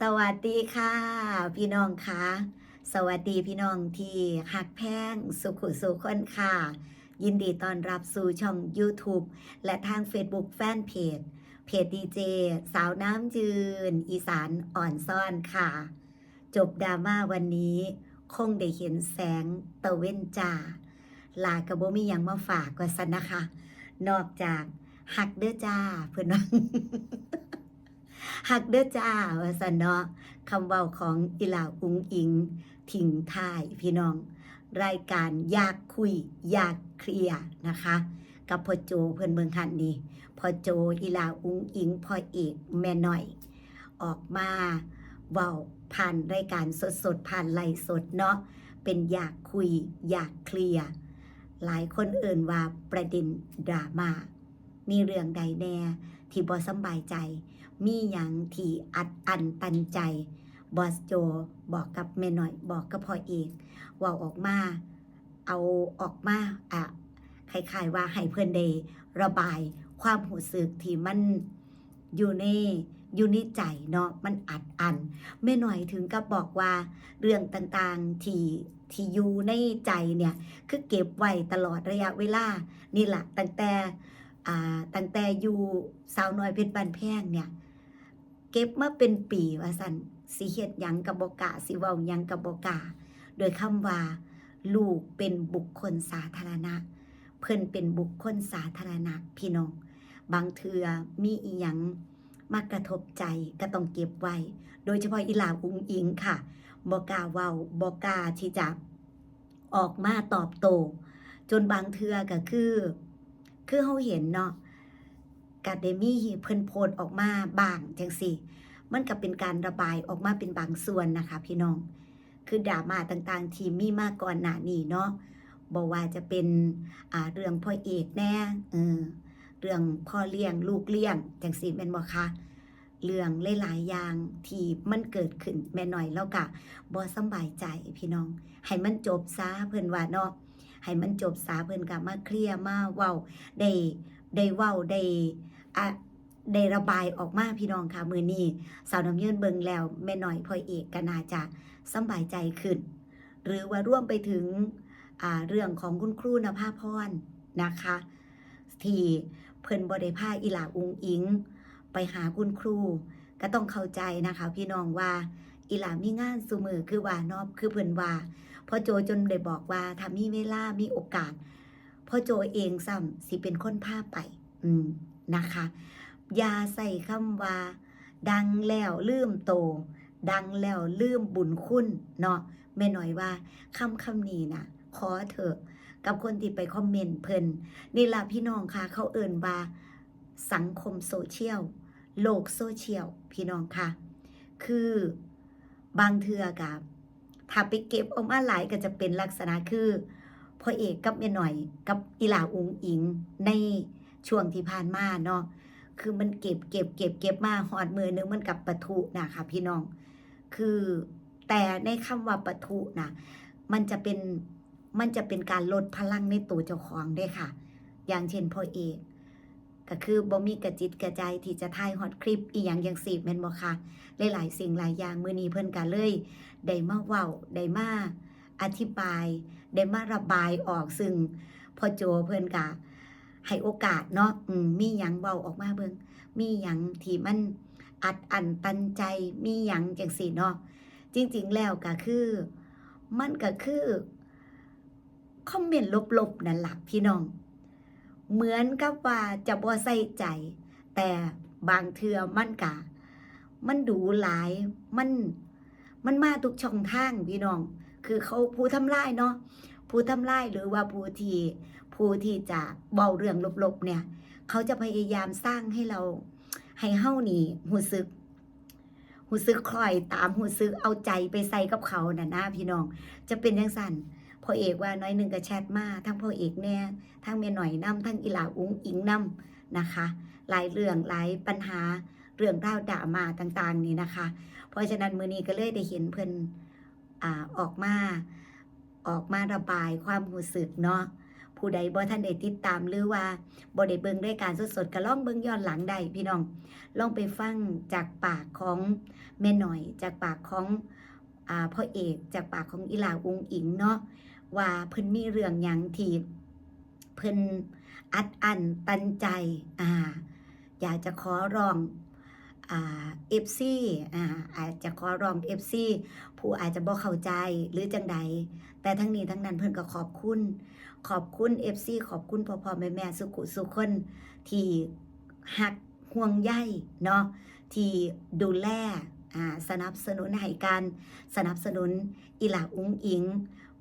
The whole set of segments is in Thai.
สวัสดีค่ะ พี่น้องคะสวัสดีพี่น้องที่หักแพงสุขุสุขคนค่ะ ยินดีต้อนรับสู่ช่อง YouTube และทาง Facebook แฟนเพจ เพจดีเจสาวน้ำจืน อีสานอ่อนซ่อนค่ะ จบดราม่าวันนี้ คงได้เห็นแสงตะเว้นจ่าลากระโบมียังมาฝากกว่าสันนะคะ นอกจากหักเด้อจ้าเพื่อนว่า หักเด้อจ้าว่าสันเนาะคำเว้าของอีหลาอุงอิง ทิ้งท้ายพี่น้อง รายการอยากคุย อยากเคลียร์นะคะ กับพ่อโจเพื่อนเมืองคันนี้พ่อโจอีหลาอุงอิงพ่อเอกแม่หน่อย ออกมาเว้าผ่านรายการสดๆผ่านไลฟ์สดเนาะเป็นอยากคุย อยากเคลียร์หลายคนเอ่นว่าประเด็นดราม่ามีเรื่องใดแน่ที่บอสบายใจ มีหยังที่อัดอันตันใจบอสโจบอกกับแม่หน่อยบอกกับพ่อเอกว่าออกมา เอาออกมาอะคล้ายๆว่าให้เพื่อนได้ระบายความหูสึกที่มันอยู่ในอยู่ในใจเนาะมันอัดอันแม่หน่อยถึงกับบอกว่าเรื่องต่างๆที่ที่อยู่ในใจเนี่ย คือเก็บไว้ตลอดระยะเวลานี่แหละตั้งแต่ ตั้งแต่อยู่สาวน้อยเพชรบานแพงเนี่ย เก็บมาเป็นปีว่าสันสิเฮ็ดยังกับบกล้าสิเว้ายังกับบกล้าโดยคำว่า ลูกเป็นบุคคลสาธารณะ เพิ่นเป็นบุคคลสาธารณะพี่น้อง บางเทือมีอีหยังมากระทบใจก็ต้องเก็บไว้ โดยเฉพาะอีหลาอุงอิงค่ะบอกาเว้าบอกาที่จะออกมาตอบโต้จนบางเทือก็คือ คือเฮาเห็นเนาะกาเดมี่เพิ่นโพดออกมาบางจังสิมันก็เป็นการระบายออกมาเป็นบางส่วนนะคะ พี่น้อง คือดราม่าต่างๆ ที่มีมาก่อนหน้านี้เนาะบอกว่าจะเป็นเรื่องพ่อเอกแน่เออเรื่องพ่อเลี้ยงลูกเลี้ยงจังสิแม่นบ่คะเรื่องหลายๆอย่างที่มันเกิดขึ้นแม่น้อยแล้วก็บ่สบายใจพี่น้อง ให้มันจบซะเพิ่นว่าเนาะ ให้มันจบซะเพิ่นก็มาเคลียร์มาเว้าได้ได้เว้าได้อะได้ระบายออกมาพี่น้องค่ะมือนี้สาวน้ำยืนเบิงแล้วแม่หน่อยพ่อเอกก็น่าจะสบายใจขึ้น หรือว่าร่วมไปถึงอ่าเรื่องของคุณครูนภาพรนะคะที่เพิ่นบริพาอีหลาอุงอิง ไปหาคุณครู ก็ต้องเข้าใจนะคะ พี่น้องว่าอีหลามีงานสุมือคือว่านอบคือเพิ่นว่า พ่อโจจนได้บอกว่าถ้ามีเวลามีโอกาสพ่อโจเองซ้ำสิเป็นคนพาไป อืมนะคะอย่าใส่คำว่า ดังแล้วลืมโต ดังแล้วลืมบุญคุณเนาะแม่หน่อยว่าคำคำนี้นะขอเถอะกับคนที่ไปคอมเมนต์เพิ่นนี่ล่ะพี่น้องค่ะ เขาเอิ่นว่าสังคมโซเชียลโลกโซเชียลพี่น้องค่ะ คือบางเทือกับ ถ้าไปเก็บออกมาหลายก็จะเป็นลักษณะคือพ่อเอกกับแม่หน่อยกับอีหลาอุงอิงในช่วงที่ผ่านมาเนาะคือมันเก็บเก็บเก็บเก็บมาหอดมือนึงมันกับปะทุนะคะพี่น้อง คือแต่ในคำว่าปะทุนะมันจะเป็นมันจะเป็นการลดพลังในตัวเจ้าของได้ค่ะ อย่างเช่นพ่อเอก ก็คือบ่มีกระจิตกระใจที่จะถ่ายฮอตคลิปอีหยังอย่างสีแม่นบ่ค่ะหลายๆสิ่งหลายอย่างมื้อนี้เพิ่นก็เลยได้มาเว้าได้มาอธิบาย ได้มาระบายออกซึ่งพอโจเพิ่นก็ให้โอกาสเนาะอืมมีหยังเบาออกมาเบิงมีหยังที่มันอัดอันตันใจมีหยังจังสี่เนาะจริง ๆ แล้วก็คือ มันก็คือคอมเมนต์ลบๆนั่นหละพี่น้อง เหมือนกับว่าจะบ่ใส่ใจ แต่บางเทือมันกะ มันดูหลาย มัน มันมาทุกช่องทางพี่น้อง คือเขาผู้ทำลายเนาะ ผู้ทำลายหรือว่าผู้ที่ผู้ที่จะเบาเรื่องลบๆเนี่ย เขาจะพยายามสร้างให้เรา ให้เฮ้านี่หูซึกหูซึกคอยตามหูซึกเอาใจไปใส่กับเขาน่ะนะพี่น้อง จะเป็นยังสั่น พ่อเอกว่าน้อยหนึ่งก็แชทมาทั้งพ่อเอกแน่ทั้งเมียหน่อยน้ำทั้งอีหลาอุ้งอิงน้ำนะคะ หลายเรื่องหลายปัญหาเรื่องราวด่ามาต่างๆ นี่นะคะ เพราะฉะนั้นมือนี้ก็เลยได้เห็นเพิ่นอออกมาออกมาระบายความรู้สึกเนาะผู้ใดบ่ท่านได้ติดตามหรือว่าบ่ได้เบิ่งรายการสดๆก็ล่องเบิ่งย้อนหลังได้พี่น้องลองไปฟังจากปากของแม่หน่อย จากปากของอพ่อเอก จากปากของอีหลาอุงอิงเนาะ ว่าเพิ่นมีเรื่องหยังที่เพิ่นอัดอั้นตันใจอ่าอยากจะขอร้องเอฟซีอ่าอาจจะขอร้องเอฟซีผู้อาจจะบ่เข้าใจหรือจังใดแต่ทั้งนี้ทั้งนั้นเพิ่นก็ขอบคุณ ขอบคุณ FC ขอบคุณพ่อพ่อแม่แม่สุขุสุคนที่หักห่วงใยเนาะที่ดูแลสนับสนุนให้การสนับสนุนอีหลาอุ้งอิง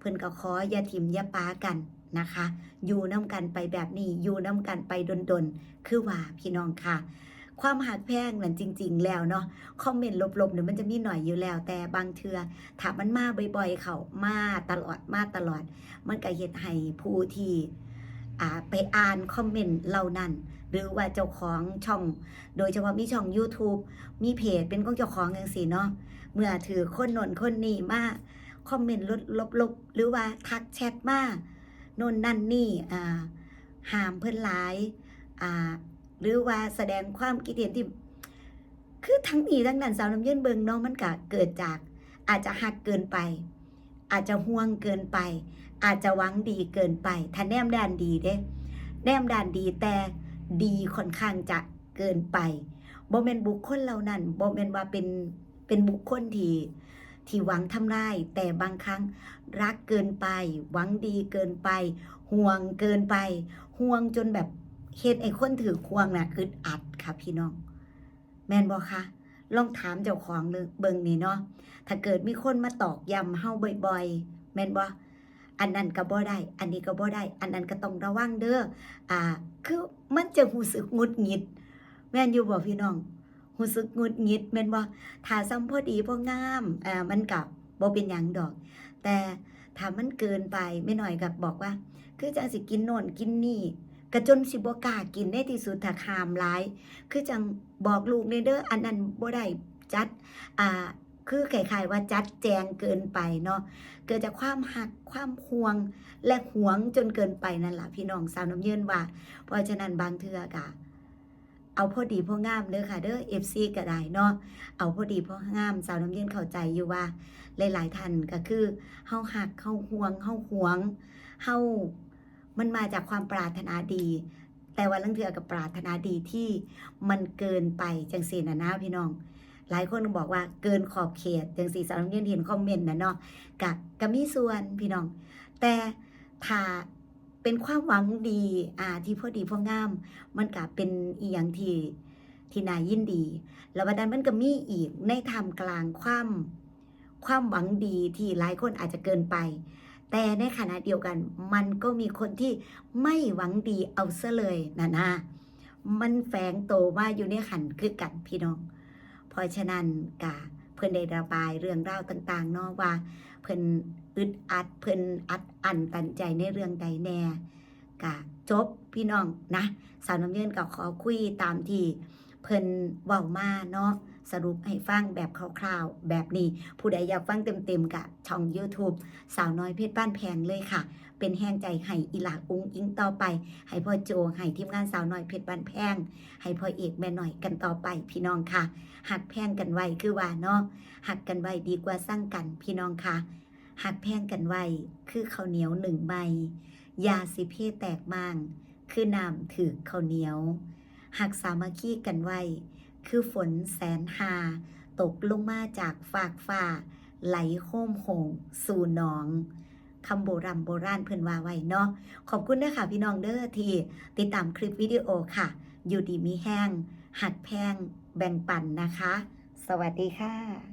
เพิ่นก็ขออย่าทิมอย่าปากันนะคะ อยู่น้ำกันไปแบบนี้ อยู่น้ำกันไปดนๆ คือว่าพี่น้องค่ะ ความหักแพงนั่นจริง ๆ แล้วเนาะ คอมเมนต์ลบๆเนี่ยมันจะมีหน่อยอยู่แล้ว แต่บางเทือถ้ามันมาบ่อย ๆ เขามาตลอดมาตลอด มันก็เฮ็ดให้ผู้ที่อ่าไปอ่านคอมเมนต์เหล่านั้น หรือว่าเจ้าของช่อง โดยเฉพาะมีช่อง YouTube มีเพจเป็นของเจ้าของจังซี่เนาะเมื่อถือคนนนคนนี้มา คอมเมนต์ลบๆหรือว่าทักแชทมาโน่นนั่นนี่อ่าห้ามเพิ่อนหลายอ่าหรือว่าแสดงความคิดเห็นที่คือทั้งนี้ทั้งนั้นสาวน้ำเย็นเบิงเนาะมันก็เกิดจาก อาจจะหักเกินไป อาจจะห่วงเกินไป อาจจะหวังดีเกินไปถ้าแนมด้านดีเด้แนมด้านดีแต่ดีค่อนข้างจะเกินไปบ่แม่นบุคคลเหล่านั้นบ่แม่นว่าเป็นเป็นบุคคลที่ ที่หวังทำร้าย แต่บางครั้งรักเกินไป หวังดีเกินไป ห่วงเกินไป ห่วงจนแบบเฮ็ดไอ้คนถือควงน่ะอึดอัดค่ะพี่น้อง แม่นบ่คะลองถามเจ้าของเลยเบิ่งนี่เนาะถ้าเกิดมีคนมาตอกย้ำเฮาบ่อยๆ แม่นบ่อันนั้นก็บ่ได้ อันนี้ก็บ่ได้ อันนั้นก็ต้องระวังเด้ออ่า คือมันจะรู้สึกงุดหงิด แม่นอยู่บ่พี่น้อง รู้สึกงุดงิดแม่นบ่ถ้าซ้ำพอดีพองามอ่ามันก็บ่เป็นหยังดอก แต่ถ้ามันเกินไปไม่น้อยก็บบอกว่า คือจังสิกินโน่นกินนี่ก็จนสิบกากินในที่สุดถ้าคามหลาย คือจังบอกลูกในเด้ออันนั้นบ่ได้จัดอ่าคือคล้ายว่าจัดแจงเกินไปเนาะเกิดจากความหักความห่วงและหวงจนเกินไปนั่นแหละพี่น้องสาวน้ำเยินว่า เพราะฉะนั้นบางเทือกะ เอาพอดีพองามเด้อค่ะเด้อ FC ก็ได้เนาะเอาพอดีพองามสาวน้ำเย็นเข้าใจอยู่ว่า หลาย ๆท่านก็คือเฮาหักเฮาห่วงเฮาห่วงเฮามันมาจากความปรารถนาดี แต่ว่าลังเทือกับปรารถนาดีที่มันเกินไปจังซี่น่ะนะพี่น้อง หลายคนบอกว่าเกินขอบเขตจังสีสาวน้ำเย็นเห็นคอมเมนต์นะเนาะกับก็มีส่วนพี่น้อง แต่ถ้า เป็นความหวังดีอ่าที่พอดีพองาม มันก็เป็นอีหยังที่ที่น่ายินดี แล้ววันนั้นมันก็มีอีกในทำกลางความความหวังดีที่หลายคนอาจจะเกินไป แต่ในขณะเดียวกัน มันก็มีคนที่ไม่หวังดีเอาซะเลยนะนะมันแฝงโตวมาอยู่ในขันคือกันพี่น้อง เพราะฉะนั้นกะเพิ่อนได้ระบายเรื่องราวต่างๆเนาะว่า เพิ่นอึดอัดเพิ่นอัดอั้นตันใจในเรื่องใดแน่กะจบพี่น้องนะสาวน้ำเยินกับขอคุยตามที่เพิ่นเว้ามาเนาะสรุปให้ฟังแบบคร่าวๆ แบบนี้ ผู้ใดอยากฟังเต็มๆกับช่อง YouTube สาวน้อยเพชรบ้านแพงเลยค่ะ เป็นแห้งใจให้อีหลาอุ้งอิงต่อไปให้พ่อโจให้ทีมงานสาวน้อยเพชรบ้านแพงให้พ่อเอกแม่หน่อยกันต่อไปพี่น้องค่ะหักแพงกันไว้คือว่าเนาะหักกันไว้ดีกว่าสร้างกันพี่น้องค่ะหักแพงกันไว้คือข้าวเหนียวหนึ่งใบยาสิเพแตกมางคือน้ำถือข้าวเหนียวหักสามัคคีกันไว้คือฝนแสนหาตกลงมาจากฝากฟ้าไหลโค้มโหงสู่หนอง คำโบราณโบราณเพิ่นว่าไว้เนาะขอบคุณนะคะพี่น้องเด้อที่ติดตามคลิปวิดีโอค่ะ อยู่ดีมีแห้งหักแพงแบ่งปันนะคะ สวัสดีค่ะ